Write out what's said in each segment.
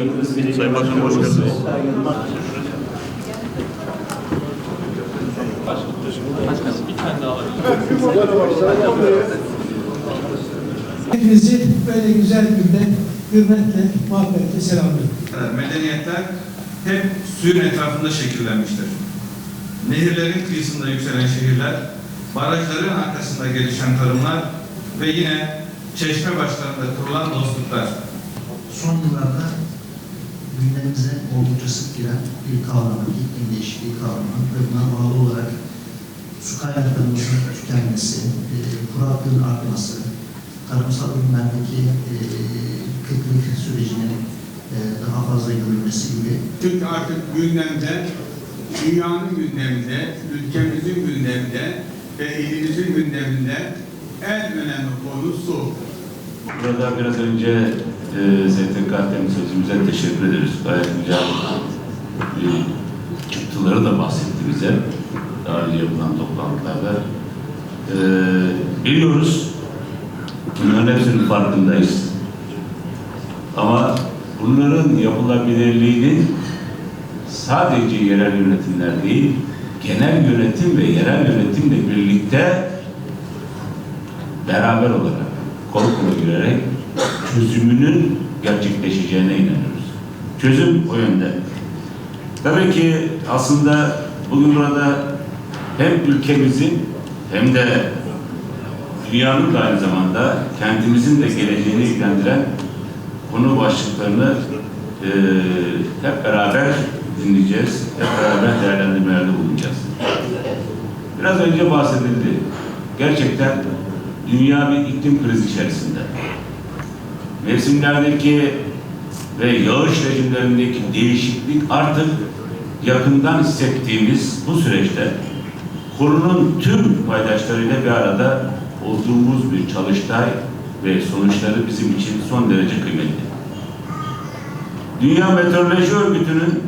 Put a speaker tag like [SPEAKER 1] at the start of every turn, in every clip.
[SPEAKER 1] Sayın Bakanım hoş geldiniz.
[SPEAKER 2] Hepinizi böyle güzel günde hürmetle, muhabbetle selamlıyorum.
[SPEAKER 3] Medeniyetler hep suyun etrafında şekillenmiştir. Nehirlerin kıyısında yükselen şehirler, barajların arkasında gelişen tarımlar ve yine çeşme başlarında kurulan dostluklar.
[SPEAKER 4] son yıllarda gündemimize oldukça sık giren bir kavram, iklim değişikliği kavramı ve buna bağlı olarak su kaynaklarımızın tükenmesi, e, kuraklığın artması, tarımsal ürünlerdeki e, kıtlık sürecinin e, daha fazla görülmesi gibi
[SPEAKER 5] Çünkü artık gündemde, dünyanın gündeminde, ülkemizin gündeminde ve ilimizin gündeminde en önemli konu su.
[SPEAKER 6] Burada biraz önce e, STK temsilcimize teşekkür ederiz. Gayet güzel e, çıktıları da bahsetti bize. Daha önce yapılan toplantılarda. E, biliyoruz, bunların hepsinin farkındayız. Ama bunların yapılabilirliğini sadece yerel yönetimler değil, genel yönetim ve yerel yönetimle birlikte beraber olarak kol kola girerek çözümünün gerçekleşeceğine inanıyoruz. Çözüm o yönde. Tabii ki aslında bugün burada hem ülkemizin hem de dünyanın da aynı zamanda kentimizin de geleceğini ilgilendiren konu başlıklarını eee, hep beraber dinleyeceğiz, hep beraber değerlendirmelerde bulunacağız. Biraz önce bahsedildi. Gerçekten dünya bir iklim krizi içerisinde. Mevsimlerdeki ve yağış rejimlerindeki değişiklik artık yakından hissettiğimiz bu süreçte konunun tüm paydaşlarıyla bir arada olduğumuz bir çalıştay ve sonuçları bizim için son derece kıymetli. Dünya Meteoroloji Örgütü'nün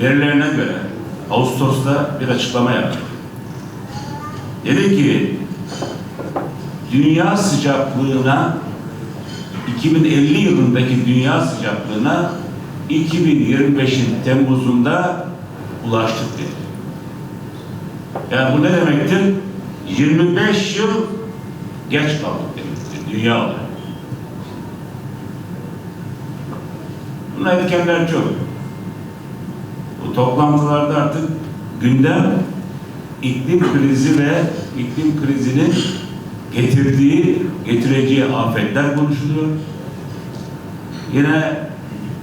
[SPEAKER 6] verilerine göre Ağustos'ta bir açıklama yaptı. Dedi ki dünya sıcaklığına 2050 yılındaki dünya sıcaklığına 2025'in Temmuz'unda ulaştık dedi. Yani bu ne demektir? 25 yıl geç kaldık demektir dünya olarak. Bunun etkenler çok. Bu toplantılarda artık gündem iklim krizi ve iklim krizinin getirdiği, getireceği afetler konuşuluyor. Yine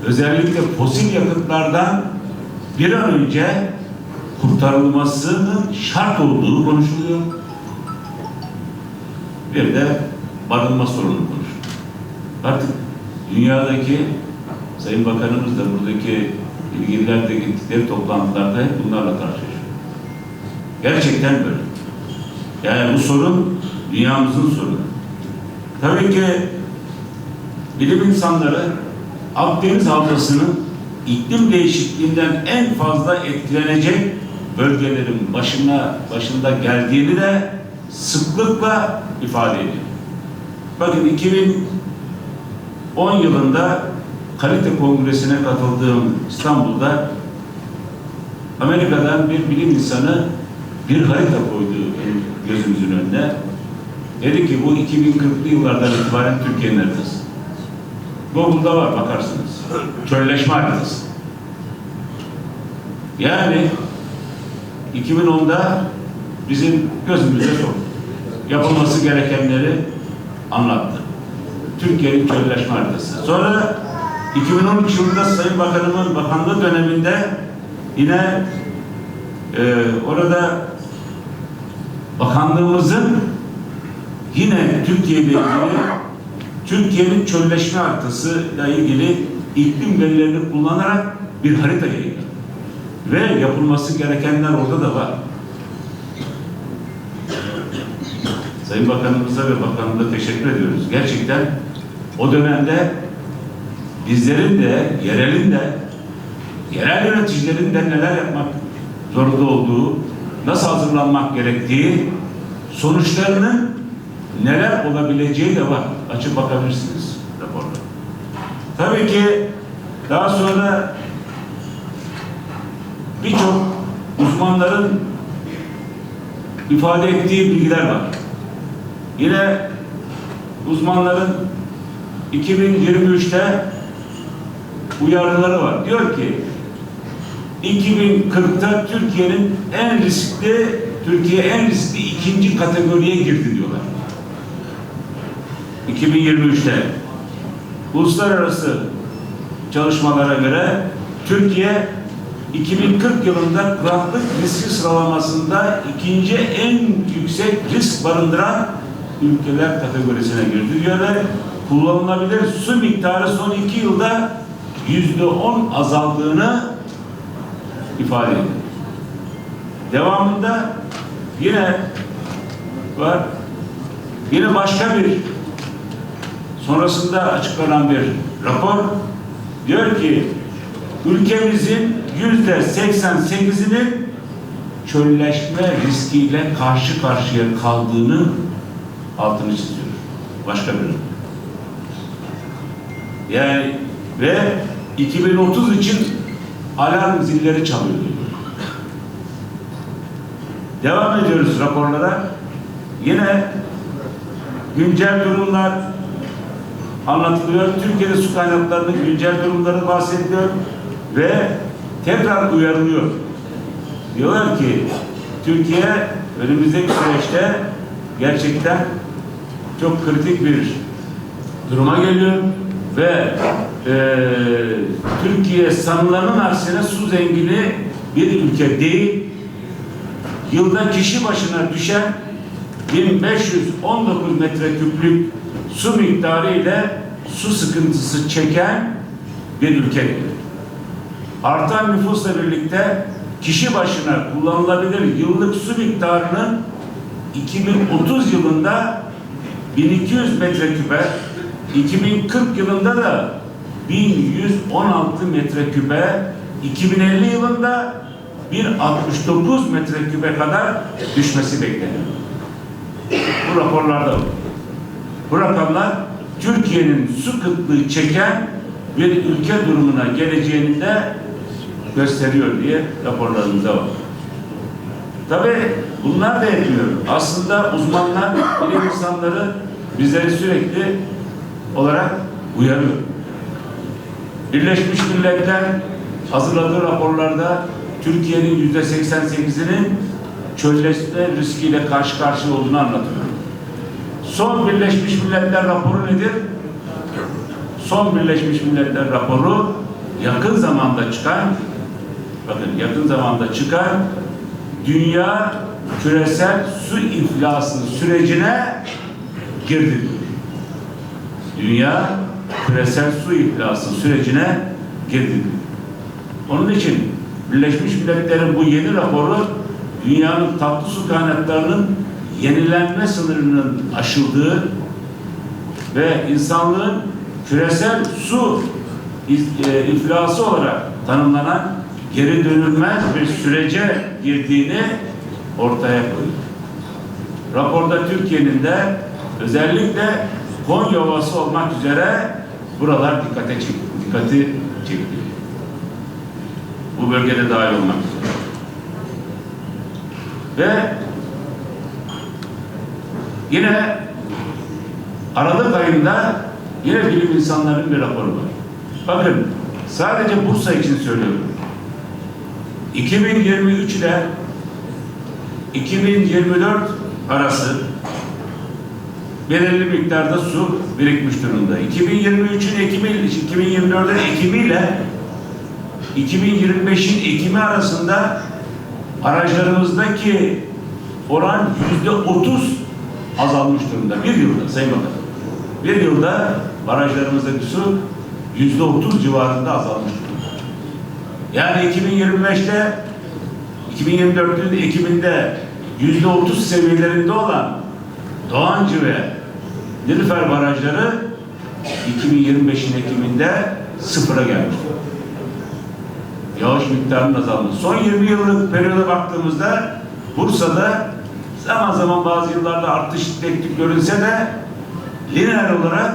[SPEAKER 6] özellikle fosil yakıtlardan bir an önce kurtarılmasının şart olduğu konuşuluyor. Bir de barınma sorunu konuşuluyor. Artık dünyadaki Sayın Bakanımız da buradaki ilgililer gittikleri toplantılarda hep bunlarla karşılaşıyor. Gerçekten böyle. Yani bu sorun dünyamızın sorunu. Tabii ki bilim insanları Akdeniz Havzası'nın iklim değişikliğinden en fazla etkilenecek bölgelerin başına başında geldiğini de sıklıkla ifade ediyor. Bakın 2010 yılında kalite kongresine katıldığım İstanbul'da Amerika'dan bir bilim insanı bir harita koydu gözümüzün önüne. Dedi ki bu 2040'lı yıllardan itibaren Türkiye'nin haritası. Google'da var bakarsınız. Çölleşme haritası. Yani 2010'da bizim gözümüzde soktu. Yapılması gerekenleri anlattı. Türkiye'nin çölleşme haritası. Sonra 2013 yılında Sayın Bakanımın bakanlığı döneminde yine e, orada bakanlığımızın yine Türkiye ile ilgili Türkiye'nin çölleşme haritasıyla ilgili iklim verilerini kullanarak bir harita yayınladı. Ve yapılması gerekenler orada da var. Sayın Bakanımıza ve Bakanımıza teşekkür ediyoruz. Gerçekten o dönemde bizlerin de, yerelin de, yerel yöneticilerin de neler yapmak zorunda olduğu, nasıl hazırlanmak gerektiği, sonuçlarının neler olabileceği de var. Açıp bakabilirsiniz raporda. Tabii ki daha sonra birçok uzmanların ifade ettiği bilgiler var. Yine uzmanların 2023'te uyarıları var. Diyor ki 2040'ta Türkiye'nin en riskli Türkiye en riskli ikinci kategoriye girdi diyorlar. 2023'te uluslararası çalışmalara göre Türkiye 2040 yılında kuraklık riski sıralamasında ikinci en yüksek risk barındıran ülkeler kategorisine girdi ve kullanılabilir su miktarı son iki yılda yüzde on azaldığını ifade ediyor. Devamında yine var yine başka bir sonrasında açıklanan bir rapor diyor ki ülkemizin yüzde 88'inin çölleşme riskiyle karşı karşıya kaldığını altını çiziyor. Başka bir. Yani ve 2030 için alarm zilleri çalıyor. Devam ediyoruz raporlara. Yine güncel durumlar anlatılıyor. Türkiye'de su kaynaklarının güncel durumları bahsediliyor ve tekrar uyarılıyor. Diyorlar ki Türkiye önümüzdeki süreçte gerçekten çok kritik bir duruma geliyor ve eee Türkiye sanılanın aksine su zengini bir ülke değil. Yılda kişi başına düşen 1519 metreküplük su miktarı ile su sıkıntısı çeken bir ülkedir. Artan nüfusla birlikte kişi başına kullanılabilir yıllık su miktarının 2030 yılında 1200 metreküpe, 2040 yılında da 1116 metreküpe, 2050 yılında 1069 metreküpe kadar düşmesi bekleniyor. Bu raporlarda var. Bu rakamlar Türkiye'nin su kıtlığı çeken bir ülke durumuna geleceğini de gösteriyor diye raporlarımızda var. Tabii bunlar da etmiyor. Aslında uzmanlar, bilim insanları bizleri sürekli olarak uyarıyor. Birleşmiş Milletler hazırladığı raporlarda Türkiye'nin yüzde 88'inin çölleşme riskiyle karşı karşıya olduğunu anlatıyor. Son Birleşmiş Milletler raporu nedir? Son Birleşmiş Milletler raporu yakın zamanda çıkan bakın yakın zamanda çıkan dünya küresel su iflası sürecine girdi. Dünya küresel su iflası sürecine girdi. Onun için Birleşmiş Milletler'in bu yeni raporu dünyanın tatlı su kaynaklarının yenilenme sınırının aşıldığı ve insanlığın küresel su e, iflası olarak tanımlanan geri dönülmez bir sürece girdiğini ortaya koyuyor. Raporda Türkiye'nin de özellikle Konya Ovası olmak üzere buralar dikkate çek, dikkati çekti. Bu bölgede dahil olmak üzere. Ve yine Aralık ayında yine bilim insanlarının bir raporu var. Bakın sadece Bursa için söylüyorum. 2023 ile 2024 arası belirli miktarda su birikmiş durumda. 2023'ün Ekimi, 2024'ün Ekimi ile 2025'in Ekimi arasında aracılarımızdaki oran yüzde otuz azalmış durumda. Bir yılda Sayın Bakan. Bir yılda barajlarımızdaki su yüzde otuz civarında azalmış durumda. Yani 2025'te 2024'ün Ekim'inde yüzde otuz seviyelerinde olan Doğancı ve Nilüfer barajları 2025'in Ekim'inde sıfıra gelmiş. Yağış miktarının azalması. Son 20 yıllık periyoda baktığımızda Bursa'da zaman zaman bazı yıllarda artış şiddetli görünse de lineer olarak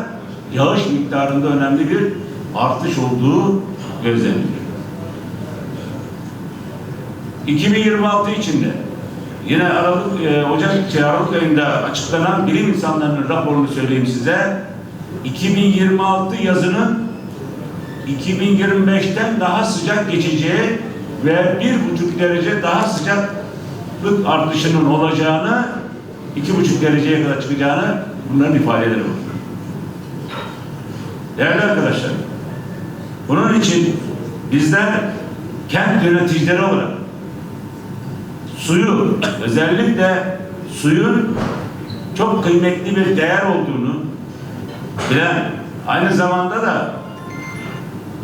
[SPEAKER 6] yağış miktarında önemli bir artış olduğu gözleniliyor. 2026 içinde yine Aralık, e, Ocak, şey, Aralık ayında açıklanan bilim insanlarının raporunu söyleyeyim size. 2026 yazının 2025'ten daha sıcak geçeceği ve bir buçuk derece daha sıcaklık artışının olacağını, iki buçuk dereceye kadar çıkacağını bunların ifadeleri var. Değerli arkadaşlar, bunun için bizler kent yöneticileri olarak suyu, özellikle suyun çok kıymetli bir değer olduğunu bilen, aynı zamanda da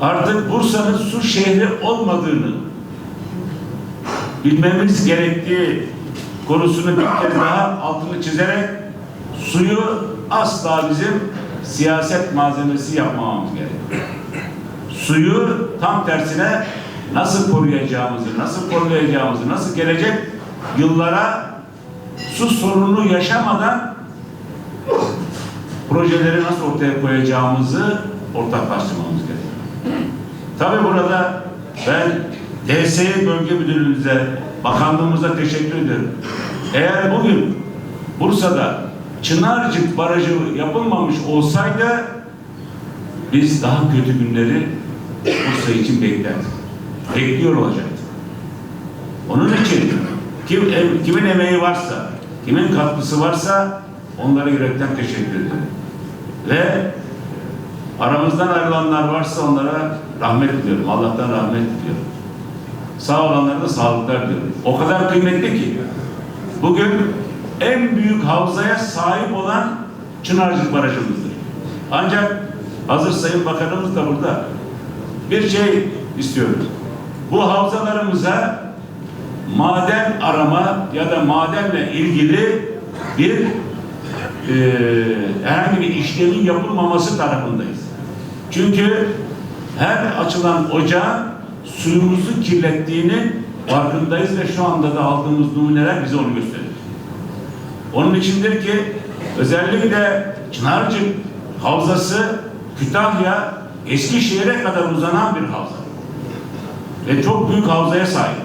[SPEAKER 6] artık Bursa'nın su şehri olmadığını bilmemiz gerektiği konusunu bir kez daha altını çizerek suyu asla bizim siyaset malzemesi yapmamamız gerekiyor. Suyu tam tersine nasıl koruyacağımızı, nasıl koruyacağımızı, nasıl gelecek yıllara su sorunu yaşamadan projeleri nasıl ortaya koyacağımızı ortaklaştırmamız gerekiyor. Tabi burada ben DSE Bölge Müdürlüğümüze, bakanlığımıza teşekkür ederim. Eğer bugün Bursa'da Çınarcık Barajı yapılmamış olsaydı biz daha kötü günleri Bursa için beklerdik. Bekliyor olacaktık. Onun için kim, kimin emeği varsa, kimin katkısı varsa onlara yürekten teşekkür ederim. Ve aramızdan ayrılanlar varsa onlara rahmet diliyorum. Allah'tan rahmet diliyorum. Sağ olanlara da sağlıklar diliyorum. O kadar kıymetli ki bugün en büyük havzaya sahip olan Çınarcık Barajımızdır. Ancak hazır Sayın Bakanımız da burada bir şey istiyoruz. Bu havzalarımıza maden arama ya da madenle ilgili bir eee herhangi bir işlemin yapılmaması tarafındayız. Çünkü her açılan ocağın suyumuzu kirlettiğinin farkındayız ve şu anda da aldığımız numuneler bize onu gösteriyor. Onun içindir ki özellikle Çınarcık Havzası Kütahya Eskişehir'e kadar uzanan bir havza. Ve çok büyük havzaya sahip.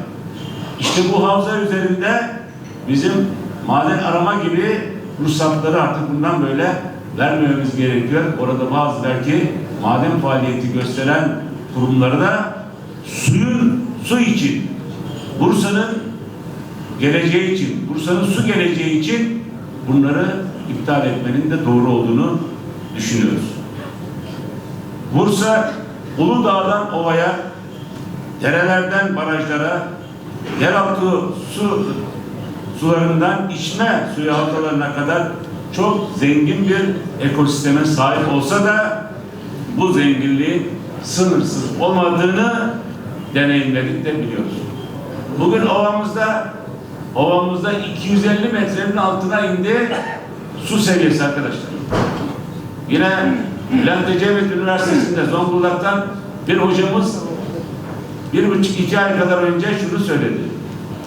[SPEAKER 6] İşte bu havza üzerinde bizim maden arama gibi ruhsatları artık bundan böyle vermememiz gerekiyor. Orada bazı belki maden faaliyeti gösteren kurumları da suyun su için Bursa'nın geleceği için, Bursa'nın su geleceği için bunları iptal etmenin de doğru olduğunu düşünüyoruz. Bursa Uludağ'dan ovaya, derelerden barajlara, yeraltı su sularından içme suyu halkalarına kadar çok zengin bir ekosisteme sahip olsa da bu zenginliğin sınırsız olmadığını deneyimledik de biliyoruz. Bugün ovamızda ovamızda 250 metrenin altına indi su seviyesi arkadaşlar. Yine Bülent Ecevit Üniversitesi'nde Zonguldak'tan bir hocamız bir buçuk iki ay kadar önce şunu söyledi.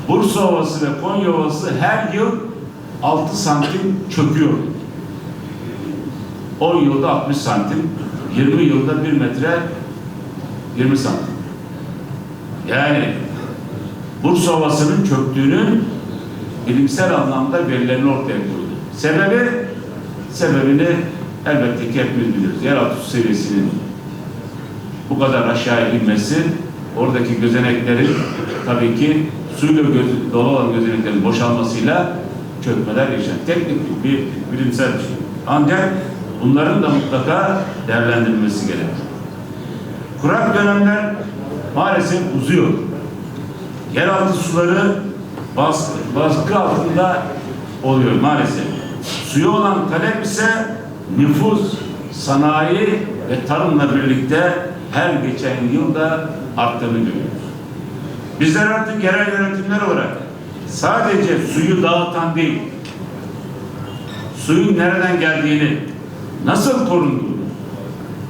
[SPEAKER 6] Bursa Ovası ve Konya Ovası her yıl 6 santim çöküyor. 10 yılda 60 santim, 20 yılda 1 metre 20 santim. Yani Bursa Ovası'nın çöktüğünün bilimsel anlamda verilerini ortaya koydu. Sebebi, sebebini elbette ki hepimiz biliyoruz. Yeraltı su seviyesinin bu kadar aşağı inmesi, oradaki gözeneklerin tabii ki suyla göz, dolu olan gözeneklerin boşalmasıyla çökmeler yaşanır. Teknik bir bilimsel bir şey. Ancak bunların da mutlaka değerlendirilmesi gerekir. Kurak dönemler maalesef uzuyor. Yeraltı suları baskı, baskı altında oluyor maalesef. Suya olan talep ise nüfus, sanayi ve tarımla birlikte her geçen yılda arttığını görüyoruz. Bizler artık yerel yönetimler olarak sadece suyu dağıtan değil, suyun nereden geldiğini, nasıl korunduğunu,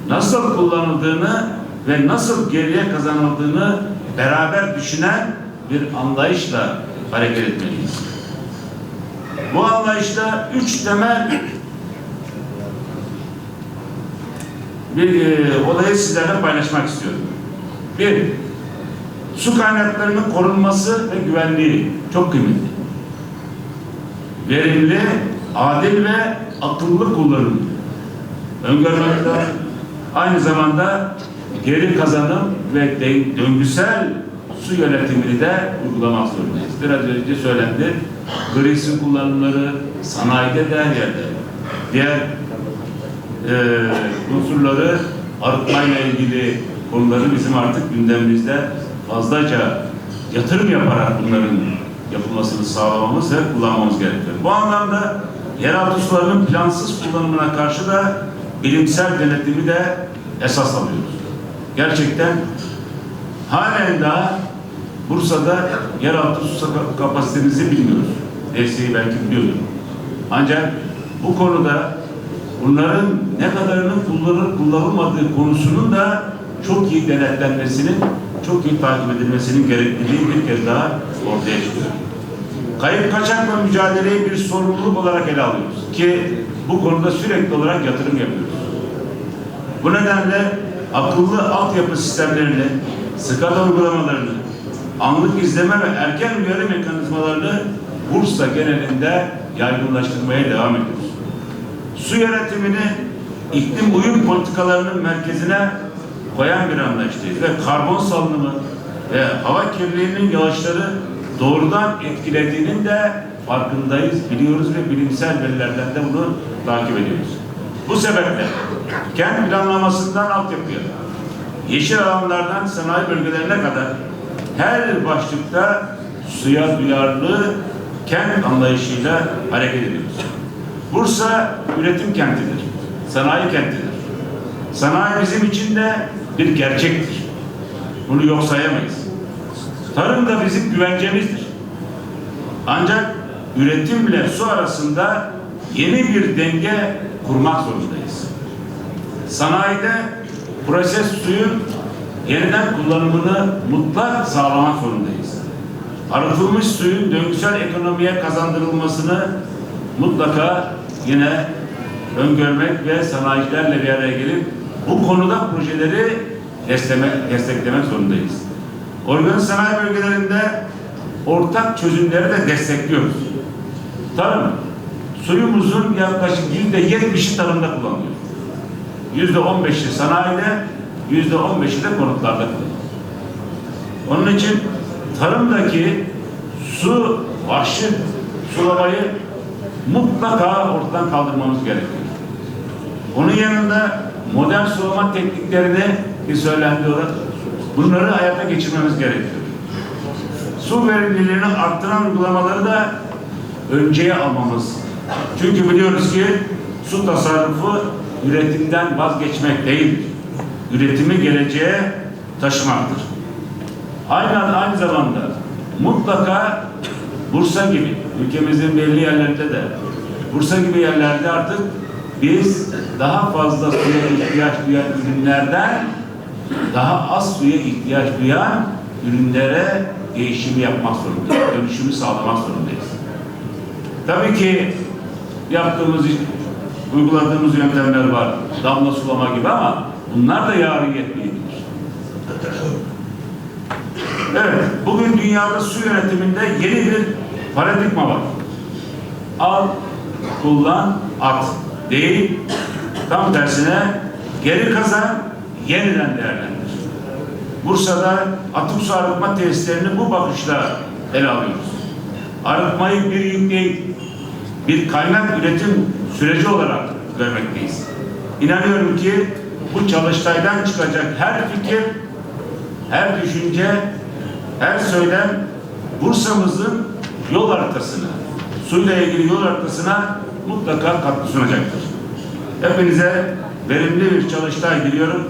[SPEAKER 6] nasıl kullanıldığını ve nasıl geriye kazanıldığını beraber düşünen bir anlayışla hareket etmeliyiz. Bu anlayışta üç temel bir e, olayı sizlerle paylaşmak istiyorum. Bir, su kaynaklarının korunması ve güvenliği çok kıymetli. Verimli, adil ve akıllı kullanım. Öngörmekte aynı zamanda geri kazanım ve döngüsel su yönetimini de uygulamak zorundayız. Biraz önce söylendi. Grisin kullanımları sanayide de her yerde. Diğer e, unsurları arıtmayla ilgili konuları bizim artık gündemimizde fazlaca yatırım yaparak bunların yapılmasını sağlamamız ve kullanmamız gerekiyor. Bu anlamda yeraltı sularının plansız kullanımına karşı da bilimsel denetimi de esas alıyoruz. Gerçekten halen daha Bursa'da yeraltı su kapasitemizi bilmiyoruz. Desteği belki biliyordur. Ancak bu konuda bunların ne kadarının kullanılıp kullanılmadığı konusunun da çok iyi denetlenmesinin, çok iyi takip edilmesinin gerekliliği bir kez daha ortaya çıkıyor. Kayıp kaçakla mücadeleyi bir sorumluluk olarak ele alıyoruz ki bu konuda sürekli olarak yatırım yapıyoruz. Bu nedenle akıllı altyapı sistemlerini, SCADA uygulamalarını, anlık izleme ve erken uyarı mekanizmalarını Bursa genelinde yaygınlaştırmaya devam ediyoruz. Su yönetimini iklim uyum politikalarının merkezine koyan bir anlayıştayız ve karbon salınımı ve hava kirliliğinin yağışları doğrudan etkilediğinin de farkındayız, biliyoruz ve bilimsel verilerden de bunu takip ediyoruz. Bu sebeple kent planlamasından altyapıya, yeşil alanlardan sanayi bölgelerine kadar her başlıkta suya duyarlı kent anlayışıyla hareket ediyoruz. Bursa üretim kentidir, sanayi kentidir. Sanayi bizim için de bir gerçektir. Bunu yok sayamayız. Tarım da bizim güvencemizdir. Ancak üretimle su arasında yeni bir denge kurmak zorundayız. Sanayide proses suyun yeniden kullanımını mutlak sağlamak zorundayız. Arıtılmış suyun döngüsel ekonomiye kazandırılmasını mutlaka yine öngörmek ve sanayicilerle bir araya gelip bu konuda projeleri desteklemek, desteklemek zorundayız. Organik sanayi bölgelerinde ortak çözümleri de destekliyoruz. Tarım, suyumuzun yaklaşık yüzde yetmişi tarımda kullanılıyor. Yüzde on beşi sanayide, yüzde on beşi de konutlarda kullanılıyor. Onun için tarımdaki su, vahşi sulamayı mutlaka ortadan kaldırmamız gerekiyor. Onun yanında modern sulama tekniklerini bir söylendi olarak bunları hayata geçirmemiz gerekiyor. Su verimliliğini arttıran uygulamaları da önceye almamız. Çünkü biliyoruz ki su tasarrufu üretimden vazgeçmek değildir. Üretimi geleceğe taşımaktır. Aynı, aynı zamanda mutlaka Bursa gibi, ülkemizin belli yerlerinde de, Bursa gibi yerlerde artık biz daha fazla suya ihtiyaç duyan ürünlerden daha az suya ihtiyaç duyan ürünlere değişimi yapmak zorundayız. Dönüşümü sağlamak zorundayız. Tabii ki yaptığımız, uyguladığımız yöntemler var. Damla sulama gibi ama bunlar da yarın yetmeyecek. Evet, bugün dünyada su yönetiminde yeni bir paradigma var. Al, kullan, at değil, tam tersine geri kazan, yeniden değerlendir. Bursa'da atık su arıtma tesislerini bu bakışla ele alıyoruz. Arıtmayı bir yük değil, bir kaynak üretim süreci olarak görmekteyiz. İnanıyorum ki bu çalıştaydan çıkacak her fikir, her düşünce, her söylem Bursa'mızın yol haritasına, suyla ilgili yol haritasına mutlaka katkı sunacaktır. Hepinize verimli bir çalıştay diliyorum.